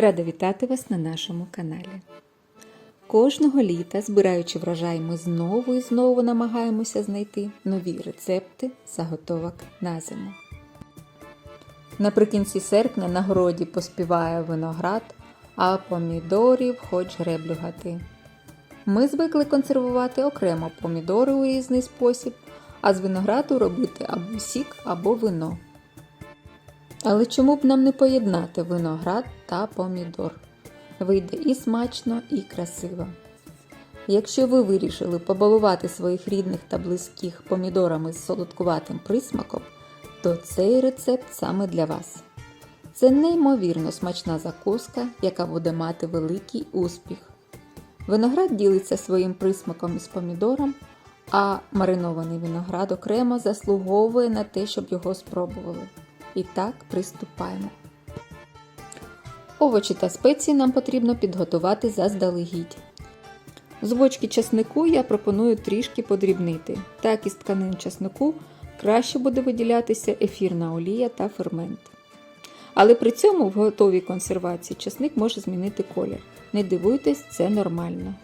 Рада вітати вас на нашому каналі. Кожного літа, збираючи врожай, ми знову і знову намагаємося знайти нові рецепти заготовок на зиму. Наприкінці серпня на городі поспіває виноград, а помідорів хоч греблю гати. Ми звикли консервувати окремо помідори у різний спосіб, а з винограду робити або сік, або вино. Але чому б нам не поєднати виноград та помідор? Вийде і смачно, і красиво. Якщо ви вирішили побалувати своїх рідних та близьких помідорами з солодкуватим присмаком, то цей рецепт саме для вас. Це неймовірно смачна закуска, яка буде мати великий успіх. Виноград ділиться своїм присмаком із помідором, а маринований виноград окремо заслуговує на те, щоб його спробували. І так приступаємо. Овочі та спеції нам потрібно підготувати заздалегідь. З бочки часнику я пропоную трішки подрібнити. Так із тканин часнику краще буде виділятися ефірна олія та фермент. Але при цьому в готовій консервації часник може змінити колір. Не дивуйтесь, це нормально.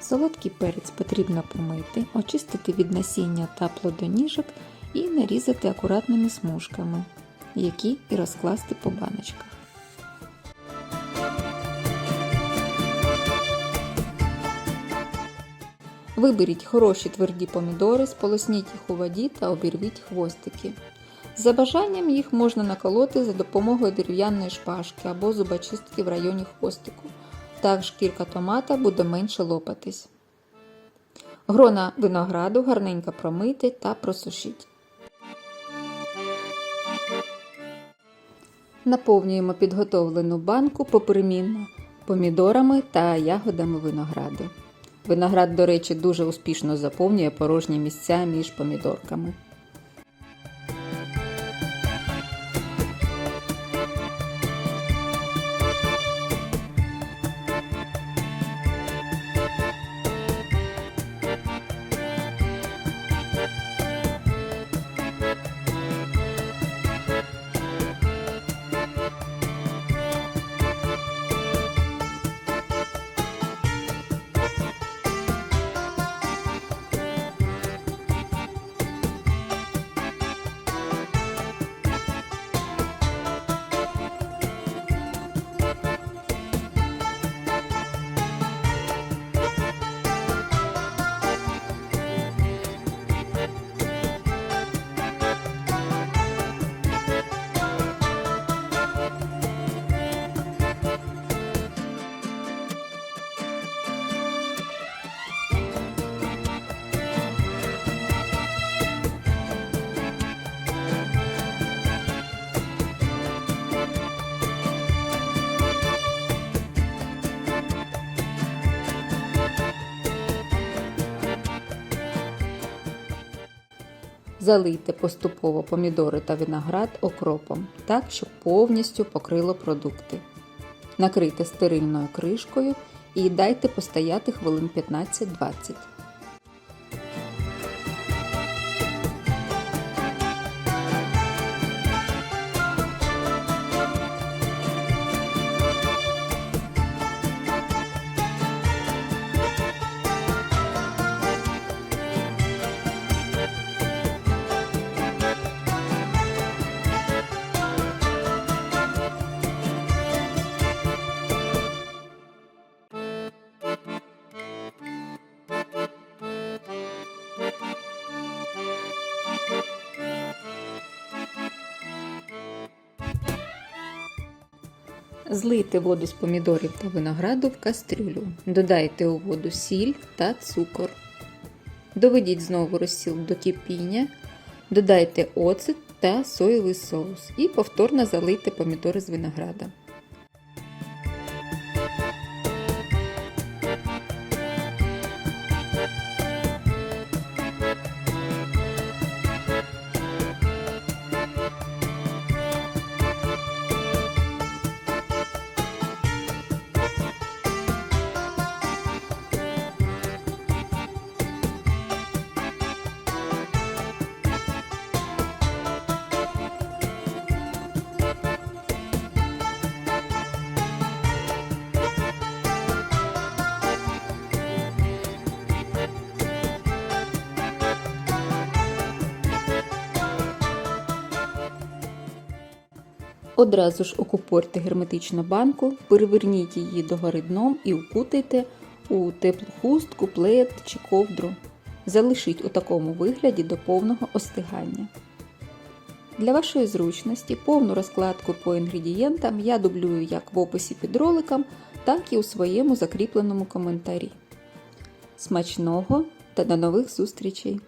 Солодкий перець потрібно помити, очистити від насіння та плодоніжок і нарізати акуратними смужками, які і розкласти по баночках. Виберіть хороші тверді помідори, сполосніть їх у воді та обірвіть хвостики. За бажанням їх можна наколоти за допомогою дерев'яної шпажки або зубочистки в районі хвостику. Так шкірка томата буде менше лопатись. Грона винограду гарненько промийте та просушіть. Наповнюємо підготовлену банку поперемінно помідорами та ягодами винограду. Виноград, до речі, дуже успішно заповнює порожні місця між помідорками. Залийте поступово помідори та виноград окропом, так, щоб повністю покрило продукти. Накрийте стерильною кришкою і дайте постояти хвилин 15-20. Злийте воду з помідорів та винограду в кастрюлю. Додайте у воду сіль та цукор. Доведіть знову розсіл до кипіння. Додайте оцет та соєвий соус і повторно залийте помідори з винограда. Одразу ж окупорте герметично банку, переверніть її догори дном і укутайте у теплу хустку, плед чи ковдру. Залишіть у такому вигляді до повного остигання. Для вашої зручності повну розкладку по інгредієнтам я дублюю як в описі під роликом, так і у своєму закріпленому коментарі. Смачного та до нових зустрічей!